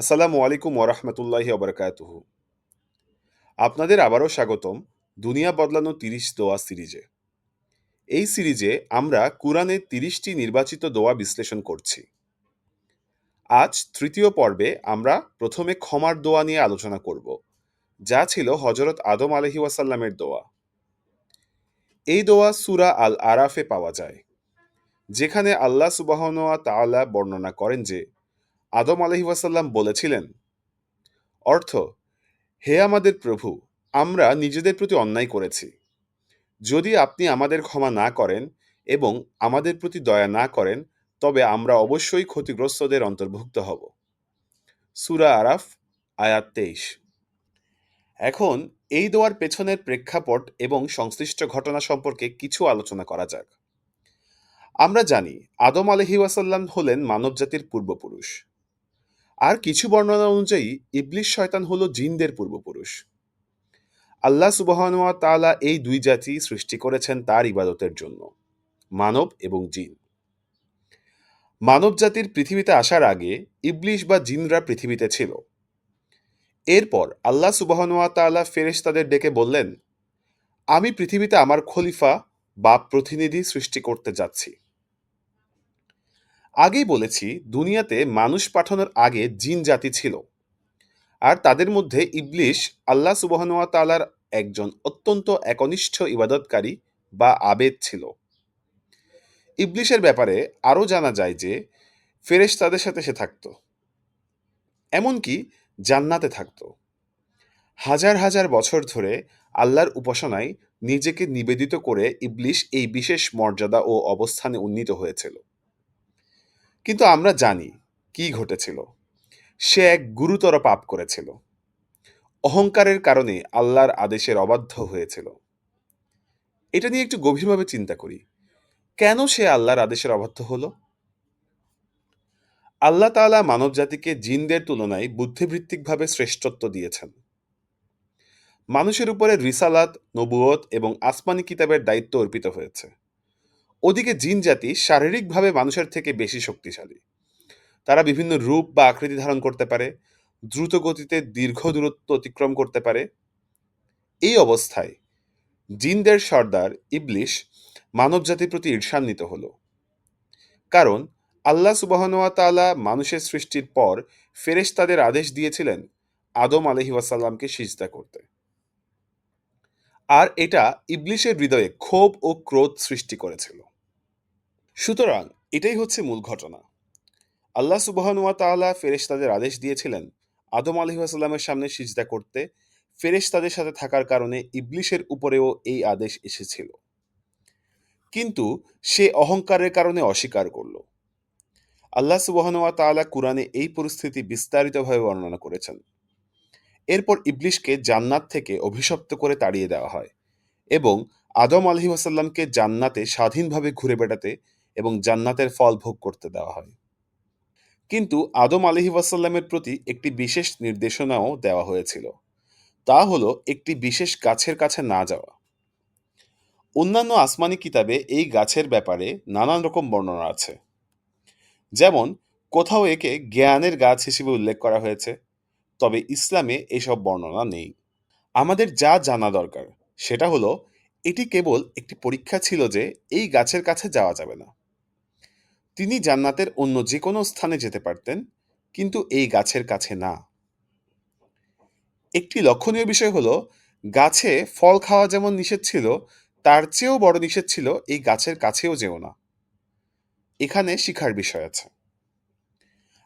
আসসালামু আলাইকুম ওরহমতুল্লাহি ওবরাকাতুহু আপনাদের আবারও স্বাগতম দুনিয়া বদলানো তিরিশ দোয়া সিরিজে। এই সিরিজে আমরা কুরআনের তিরিশটি নির্বাচিত দোয়া বিশ্লেষণ করছি। আজ তৃতীয় পর্বে আমরা প্রথমে ক্ষমার দোয়া নিয়ে আলোচনা করব, যা ছিল হজরত আদম আলহি ওয়াসাল্লামের দোয়া। এই দোয়া সুরা আল আরাফে পাওয়া যায়, যেখানে আল্লাহ সুবাহনোয়া তাআলা বর্ণনা করেন যে আদম আলহি ওয়াসাল্লাম বলেছিলেন, অর্থ, হে আমাদের প্রভু, আমরা নিজেদের প্রতি অন্যায় করেছি। যদি আপনি আমাদের ক্ষমা না করেন এবং আমাদের প্রতি দয়া না করেন, তবে আমরা অবশ্যই ক্ষতিগ্রস্তদের অন্তর্ভুক্ত হব। সুরা আরাফ, আয়াত তেইশ। এখন এই দোয়ার পেছনের প্রেক্ষাপট এবং সংশ্লিষ্ট ঘটনা সম্পর্কে কিছু আলোচনা করা যাক। আমরা জানি, আদম আলহি ওয়াসাল্লাম হলেন মানবজাতির পূর্বপুরুষ। আর কিছু বর্ণনা অনুযায়ী ইবলিশ শয়তান হল জিনদের পূর্বপুরুষ। আল্লাহ সুবহানুয়া তাআলা এই দুই জাতি সৃষ্টি করেছেন তার ইবাদতের জন্য, মানব এবং জিন। মানব জাতির পৃথিবীতে আসার আগে ইবলিশ বা জিনরা পৃথিবীতে ছিল। এরপর আল্লাহ সুবহানুয়া তাআলা ফেরেশতাদের ডেকে বললেন, আমি পৃথিবীতে আমার খলিফা বা প্রতিনিধি সৃষ্টি করতে যাচ্ছি। আগেই বলেছি, দুনিয়াতে মানুষ পাঠানোর আগে জিন জাতি ছিল। আর তাদের মধ্যে ইবলিশ আল্লাহ সুবহানুয়া তাআলার একজন অত্যন্ত একনিষ্ঠ ইবাদতকারী বা আবেদ ছিল। ইবলিশের ব্যাপারে আরও জানা যায় যে, ফেরেশ তাদের সাথে সে থাকত। এমনকি জান্নাতে থাকত। হাজার হাজার বছর ধরে আল্লাহর উপাসনায় নিজেকে নিবেদিত করে ইবলিশ এই বিশেষ মর্যাদা ও অবস্থানে উন্নীত হয়েছিল। কিন্তু আমরা জানি কি ঘটেছিল। সে এক গুরুতর পাপ করেছিল। অহংকারের কারণে আল্লাহর আদেশের অবাধ্য হয়েছিল। এটা নিয়ে একটু গভীরভাবে চিন্তা করি। কেন সে আল্লাহর আদেশের অবাধ্য হলো? আল্লাহ তাআলা মানব জাতিকে জিনদের তুলনায় বুদ্ধিবৃত্তিকভাবে শ্রেষ্ঠত্ব দিয়েছেন। মানুষের উপরে রিসালাত নবুয়ত এবং আসমানি কিতাবের দায়িত্ব অর্পিত হয়েছে। ওদিকে জিন জাতি শারীরিকভাবে মানুষের থেকে বেশি শক্তিশালী। তারা বিভিন্ন রূপ বা আকৃতি ধারণ করতে পারে, দ্রুত গতিতে দীর্ঘ দূরত্ব অতিক্রম করতে পারে। এই অবস্থায় জিনদের সর্দার ইবলিশ মানব জাতির প্রতি ঈর্ষান্বিত হল। কারণ আল্লাহ সুবাহনুয়া তাআলা মানুষের সৃষ্টির পর ফেরেশ তাদের আদেশ দিয়েছিলেন আদম আলহি ওয়াসাল্লামকে সিজদা করতে। আর এটা ইবলিশের হৃদয়ে ক্ষোভ ও ক্রোধ সৃষ্টি করেছিল। সুতরাং এটাই হচ্ছে মূল ঘটনা। আল্লাহ সুবাহনুয়া তাআলা ফেরেশতাদের আদেশ দিয়েছিলেন আদম আলহি ওয়াসাল্লামের সামনে সিজদা করতে। ফেরেশতাদের সাথে থাকার কারণে ইবলিশের উপরেও এই আদেশ এসেছিল। কিন্তু সে অহংকারের কারণে অস্বীকার করল। আল্লাহ সুবহানুয়া তাআলা কুরআনে এই পরিস্থিতি বিস্তারিতভাবে বর্ণনা করেছেন। এরপর ইবলিশকে জান্নাত থেকে অভিশপ্ত করে তাড়িয়ে দেওয়া হয় এবং আদম আলহিহাসাল্লামকে জান্নাতে স্বাধীনভাবে ঘুরে বেড়াতে এবং জান্নাতের ফল ভোগ করতে দেওয়া হয়। কিন্তু আদম আলহি ওয়াসাল্লামের প্রতি একটি বিশেষ নির্দেশনাও দেওয়া হয়েছিল। তা হলো একটি বিশেষ গাছের কাছে না যাওয়া। অন্যান্য আসমানি কিতাবে এই গাছের ব্যাপারে নানান রকম বর্ণনা আছে। যেমন, কোথাও একে জ্ঞানের গাছ হিসেবে উল্লেখ করা হয়েছে, তবে ইসলামে এসব বর্ণনা নেই। আমাদের যা জানা দরকার, সেটা হলো এটি কেবল একটি পরীক্ষা ছিল যে এই গাছের কাছে যাওয়া যাবে না। তিনি জান্নাতের অন্য যে কোনো স্থানে যেতে পারতেন, কিন্তু এই গাছের কাছে না। একটি লক্ষণীয় বিষয় হলো, গাছে ফল খাওয়া যেমন নিষেধ ছিল, তার চেয়েও বড় নিষেধ ছিল, এই গাছের কাছেও যেও না। এখানে শিখার বিষয় আছে।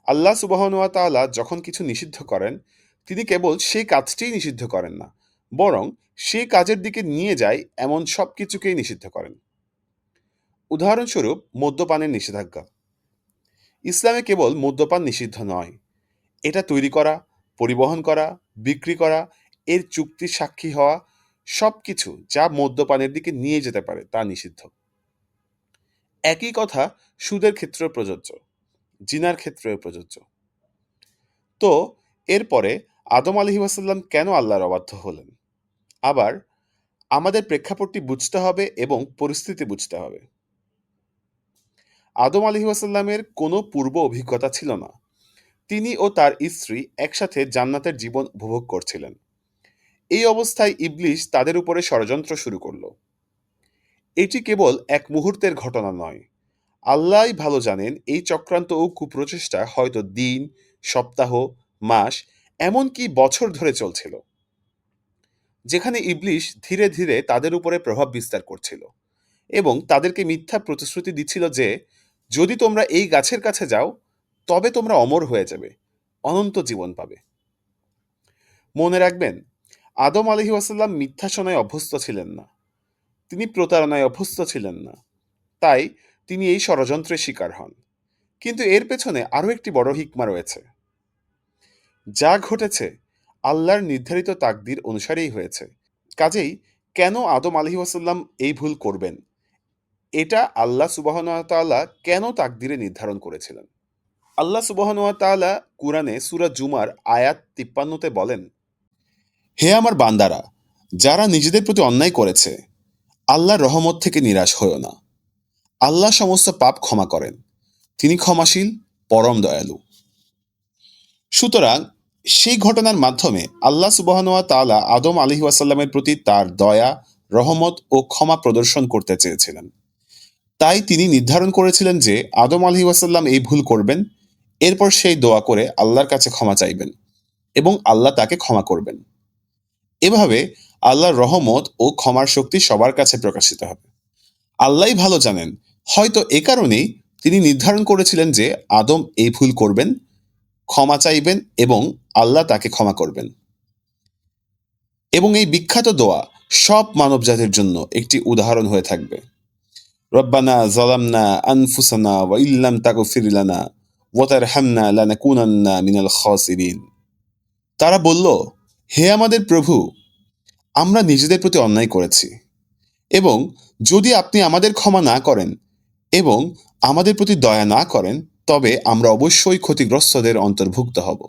আল্লাহ সুবাহনুয়া তাআলা যখন কিছু নিষিদ্ধ করেন, তিনি কেবল সেই কাজটিই নিষিদ্ধ করেন না, বরং সেই কাজের দিকে নিয়ে যায় এমন সব কিছুকেই নিষিদ্ধ করেন। উদাহরণস্বরূপ, মদ্যপানের নিষেধাজ্ঞা। ইসলামে কেবল মদ্যপান নিষিদ্ধ নয়। এটা তৈরি করা, পরিবহন করা, বিক্রি করা, এর চুক্তির সাক্ষী হওয়া সব কিছু যা মদ্যপানের দিকে নিয়ে যেতে পারে তা নিষিদ্ধ। একই কথা সুদের ক্ষেত্রেও প্রযোজ্য, জিনার ক্ষেত্রেও প্রযোজ্য। তো, এরপরে আদম আলহি ওয়াসাল্লাম কেন আল্লাহর অবাধ্য হলেন? আবার আমাদের প্রেক্ষাপটটি বুঝতে হবে এবং পরিস্থিতি বুঝতে হবে। আদম আলহি ওয়াসাল্লামের কোনো পূর্ব অভিজ্ঞতা ছিল না। তিনি ও তার স্ত্রী একসাথে জান্নাতের জীবন উপভোগ করছিলেন। এই অবস্থায় ইবলিশ তাদের উপরে ষড়যন্ত্র শুরু করল। এটি কেবল এক মুহূর্তের ঘটনা নয়। আল্লাহ ভালো জানেন, এই চক্রান্ত ও কুপ্রচেষ্টা হয়তো দিন, সপ্তাহ, মাস, এমনকি বছর ধরে চলছিল। যেখানে ইবলিশ ধীরে ধীরে তাদের উপরে প্রভাব বিস্তার করছিল এবং তাদেরকে মিথ্যা প্রতিশ্রুতি দিচ্ছিল যে যদি তোমরা এই গাছের কাছে যাও, তবে তোমরা অমর হয়ে যাবে, অনন্ত জীবন পাবে। মনে রাখবেন, আদম আলহি মিথ্যা শোনায় অভ্যস্ত ছিলেন না। তিনি প্রতারণায় অভ্যস্ত ছিলেন না। তাই তিনি এই ষড়যন্ত্রের শিকার হন। কিন্তু এর পেছনে আরও একটি বড় হিকমা রয়েছে। যা ঘটেছে আল্লাহর নির্ধারিত তাকদির অনুসারেই হয়েছে। কাজেই কেন আদম আলহি ওয়াসাল্লাম এই ভুল করবেন? এটা আল্লাহ সুবাহনতালা কেন তাকদিরে নির্ধারণ করেছিলেন? আল্লাহ সুবাহনতালা কুরআনে সুরা জুমার আয়াত তিপ্পান্নতে বলেন, হে আমার বান্দারা, যারা নিজেদের প্রতি অন্যায় করেছে, আল্লাহর রহমত থেকে নিরাশ হয়েও না। আল্লাহ সমস্ত পাপ ক্ষমা করেন। তিনি ক্ষমাশীল, পরম দয়ালু। সুতরাং সেই ঘটনার মাধ্যমে আল্লাহ সুবাহনুয়া তালা আদম আলহি ওয়াসাল্লামের প্রতি তার দয়া, রহমত ও ক্ষমা প্রদর্শন করতে চেয়েছিলেন। তাই তিনি নির্ধারণ করেছিলেন যে আদম আলহি ওয়াসাল্লাম এই ভুল করবেন, এরপর সেই দোয়া করে আল্লাহর কাছে ক্ষমা চাইবেন এবং আল্লাহ তাকে ক্ষমা করবেন। এভাবে আল্লাহর রহমত ও ক্ষমার শক্তি সবার কাছে প্রকাশিত হবে। আল্লাহই ভালো জানেন, হয়তো এ কারণেই তিনি নির্ধারণ করেছিলেন যে আদম এই ভুল করবেন, ক্ষমা চাইবেন এবং আল্লাহ তাকে ক্ষমা করবেন। এবং এই বিখ্যাত দোয়া সব মানবজাতির জন্য একটি উদাহরণ হয়ে থাকবে। জলামনা আনফুসানা ওয়া ইল্লাম তাগফির লানা ওয়া তারহামনা লানাকুনান্না মিনাল খাসিরিন তারা বলল, হে আমাদের প্রভু, আমরা নিজেদের প্রতি অন্যায় করেছি এবং যদি আপনি আমাদের ক্ষমা না করেন এবং আমাদের প্রতি দয়া না করেন, তবে আমরা অবশ্যই ক্ষতিগ্রস্তদের অন্তর্ভুক্ত হব।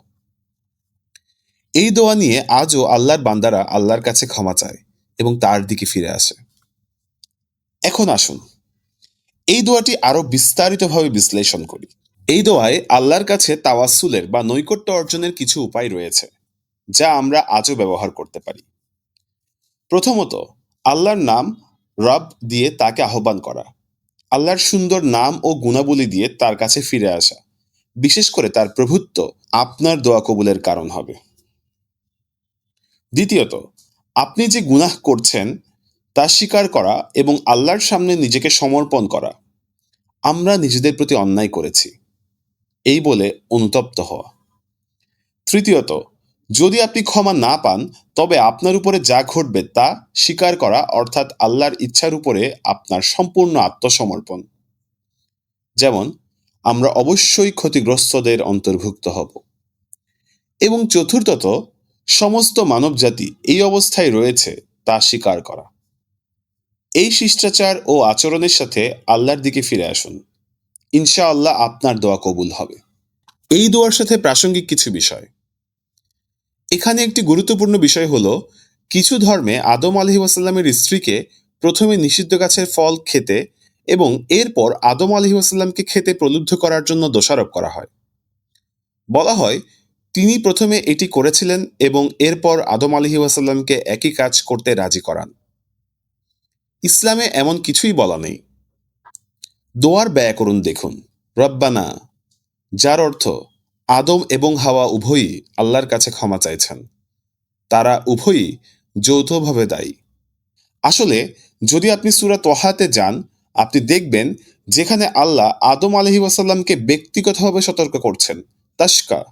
এই দোয়া নিয়ে আজও আল্লাহর বান্দারা আল্লাহর কাছে ক্ষমা চায় এবং তার দিকে ফিরে আসে। এখন আসুন। এই দোয়াটি আরও বিস্তারিতভাবে বিশ্লেষণ করি। এই দোয়ায় আল্লাহর কাছে তাওয়াসুলের বা নৈকট্য অর্জনের কিছু উপায় রয়েছে, যা আমরা আজও ব্যবহার করতে পারি। প্রথমত, আল্লাহর নাম রব দিয়ে তাকে আহ্বান করা, আল্লাহর সুন্দর নাম ও গুণাবলী দিয়ে তার কাছে ফিরে আসা, বিশেষ করে তার প্রভুত্ব আপনার দোয়া কবুলের কারণ হবে। দ্বিতীয়ত, আপনি যে গুনাহ করছেন তা স্বীকার করা এবং আল্লাহর সামনে নিজেকে সমর্পণ করা। আমরা নিজেদের প্রতি অন্যায় করেছি। এই বলে অনুতপ্ত হওয়া। তৃতীয়ত, যদি আপনি ক্ষমা না পান, তবে আপনার উপরে যা ঘটবে তা স্বীকার করা অর্থাৎ আল্লাহর ইচ্ছার উপরে আপনার সম্পূর্ণ আত্মসমর্পণ। যেমন, আমরা অবশ্যই ক্ষতিগ্রস্তদের অন্তর্ভুক্ত হব। এবং চতুর্থত, সমস্ত মানবজাতি এই অবস্থায় রয়েছে তা স্বীকার করা। এই শিষ্টাচার ও আচরণের সাথে আল্লাহর দিকে ফিরে আসুন। ইনশা আল্লাহ আপনার দোয়া কবুল হবে। এই দোয়ার সাথে প্রাসঙ্গিক কিছু বিষয়। এখানে একটি গুরুত্বপূর্ণ বিষয় হলো, কিছু ধর্মে আদম আলহি ওয়াসাল্লামের স্ত্রীকে প্রথমে নিষিদ্ধ গাছের ফল খেতে এবং এরপর আদম আলহি ওয়াসাল্লামকে খেতে প্রলুব্ধ করার জন্য দোষারোপ করা হয়। বলা হয়, তিনি প্রথমে এটি করেছিলেন এবং এরপর আদম আলহি ওয়াসাল্লামকে একই কাজ করতে রাজি করান। ইসলামে এমন কিছুই বলা নেই। দোয়ার ব্যয় করুন দেখুন। রব্বানা, যার অর্থ আদম এবং হাওয়া উভয়ই আল্লাহর কাছে ক্ষমা চাইছেন। তারা উভয়ই যৌথভাবে দায়ী। আসলে, যদি আপনি সুরা তোহাতে যান, আপনি দেখবেন যেখানে আল্লাহ আদম আলহি ওয়াসাল্লামকে ব্যক্তিগতভাবে সতর্ক করছেন তাস্কা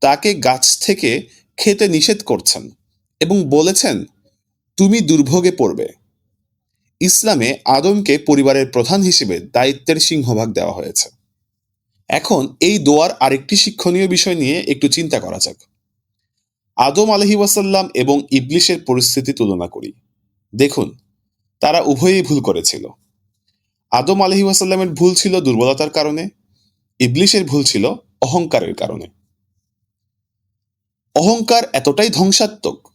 তাকে গাছ থেকে খেতে নিষেধ করছেন এবং বলেছেন, তুমি দুর্ভোগে পড়বে। ইসলামে আদমকে পরিবারের প্রধান হিসেবে দায়িত্বের সিংহভাগ দেওয়া হয়েছে। এখন এই দোয়ার আরেকটি শিক্ষণীয় বিষয় নিয়ে একটু চিন্তা করা যাক। আদম আলহি ওয়াসাল্লাম এবং ইবলিশের পরিস্থিতি তুলনা করি। দেখুন, তারা উভয়েই ভুল করেছিল। আদম আলহি ওয়াসাল্লামের ভুল ছিল দুর্বলতার কারণে, ইবলিশের ভুল ছিল অহংকারের কারণে। অহংকার এতটাই ধ্বংসাত্মক,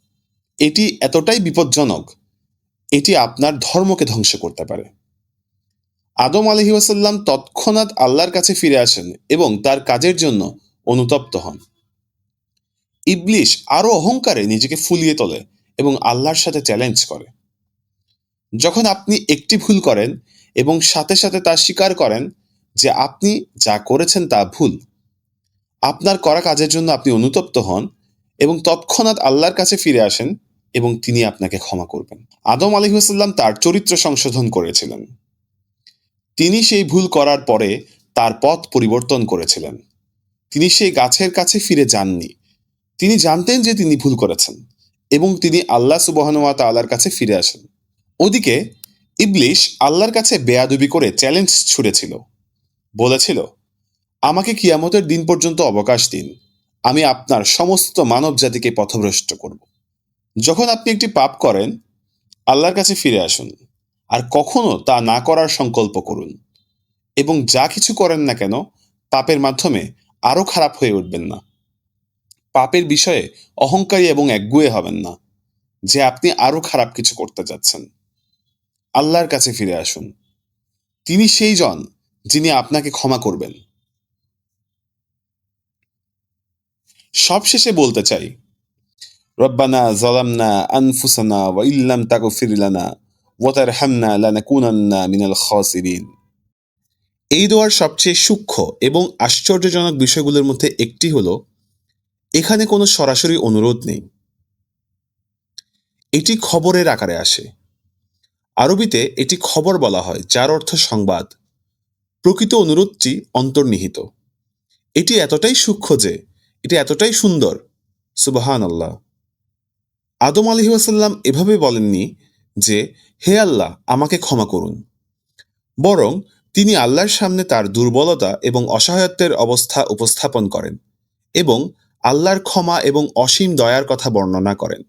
এটি এতটাই বিপজ্জনক এটি আপনার ধর্মকে ধ্বংস করতে পারে। আদম আলহি ওয়াসাল্লাম তৎক্ষণাৎ আল্লাহর কাছে ফিরে আসেন এবং তার কাজের জন্য অনুতপ্ত হন। ইবলিশ আরও অহংকারে নিজেকে ফুলিয়ে তোলে এবং আল্লাহর সাথে চ্যালেঞ্জ করে। যখন আপনি একটি ভুল করেন এবং সাথে সাথে তা স্বীকার করেন যে আপনি যা করেছেন তা ভুল, আপনার করা কাজের জন্য আপনি অনুতপ্ত হন এবং তৎক্ষণাৎ আল্লাহর কাছে ফিরে আসেন এবং তিনি আপনাকে ক্ষমা করবেন। আদম আলিহাসাল্লাম তার চরিত্র সংশোধন করেছিলেন। তিনি সেই ভুল করার পরে তার পথ পরিবর্তন করেছিলেন। তিনি সেই গাছের কাছে ফিরে যাননি। তিনি জানতেন যে তিনি ভুল করেছেন এবং তিনি আল্লাহ সুবহানুয়া তাল্লার কাছে ফিরে আসেন। ওদিকে ইবলিশ আল্লাহর কাছে বেয়াদুবি করে চ্যালেঞ্জ ছুড়েছিল। বলেছিল, আমাকে কিয়ামতের দিন পর্যন্ত অবকাশ দিন। আমি আপনার সমস্ত মানব জাতিকে পথভ্রষ্ট করব। যখন আপনি একটি পাপ করেন, আল্লাহর কাছে ফিরে আসুন আর কখনো তা না করার সংকল্প করুন এবং যা কিছু করেন না কেন, পাপের মাধ্যমে আরও খারাপ হয়ে উঠবেন না। পাপের বিষয়ে অহংকারী এবং একগুয়ে হবেন না, যে আপনি আরও খারাপ কিছু করতে যাচ্ছেন। আল্লাহর কাছে ফিরে আসুন। তিনি সেই জন যিনি আপনাকে ক্ষমা করবেন। সবশেষে বলতে চাই জলামনা আনফুসানা ওয়া ইল্লাম তাগফির লানা ওয়া তারহামনা লানাকুনান্না মিনাল খাসিরিন এই দোয়ার সবচেয়ে সূক্ষ্ম এবং আশ্চর্যজনক বিষয়গুলোর মধ্যে একটি হলো, এখানে কোনো সরাসরি অনুরোধ নেই। এটি খবরের আকারে আসে। আরবিতে এটি খবর বলা হয়, যার অর্থ সংবাদ। প্রকৃত অনুরোধটি অন্তর্নিহিত। এটি এতটাই সূক্ষ্ম যে, এটি এতটাই সুন্দর। সুবাহান আল্লাহ আদম আলহি ওয়াসাল্লাম এভাবে বলেননি যে, হে আল্লাহ, আমাকে ক্ষমা করুন। বরং তিনি আল্লাহর সামনে তার দুর্বলতা এবং অসহায়ত্বের অবস্থা উপস্থাপন করেন এবং আল্লাহর ক্ষমা এবং অসীম দয়ার কথা বর্ণনা করেন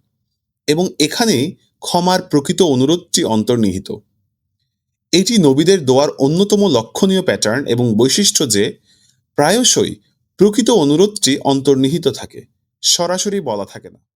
এবং এখানেই ক্ষমার প্রকৃত অনুরোধটি অন্তর্নিহিত। এটি নবীদের দোয়ার অন্যতম লক্ষণীয় প্যাটার্ন এবং বৈশিষ্ট্য যে, প্রায়শই প্রকৃত অনুরোধটি অন্তর্নিহিত থাকে, সরাসরি বলা থাকে না।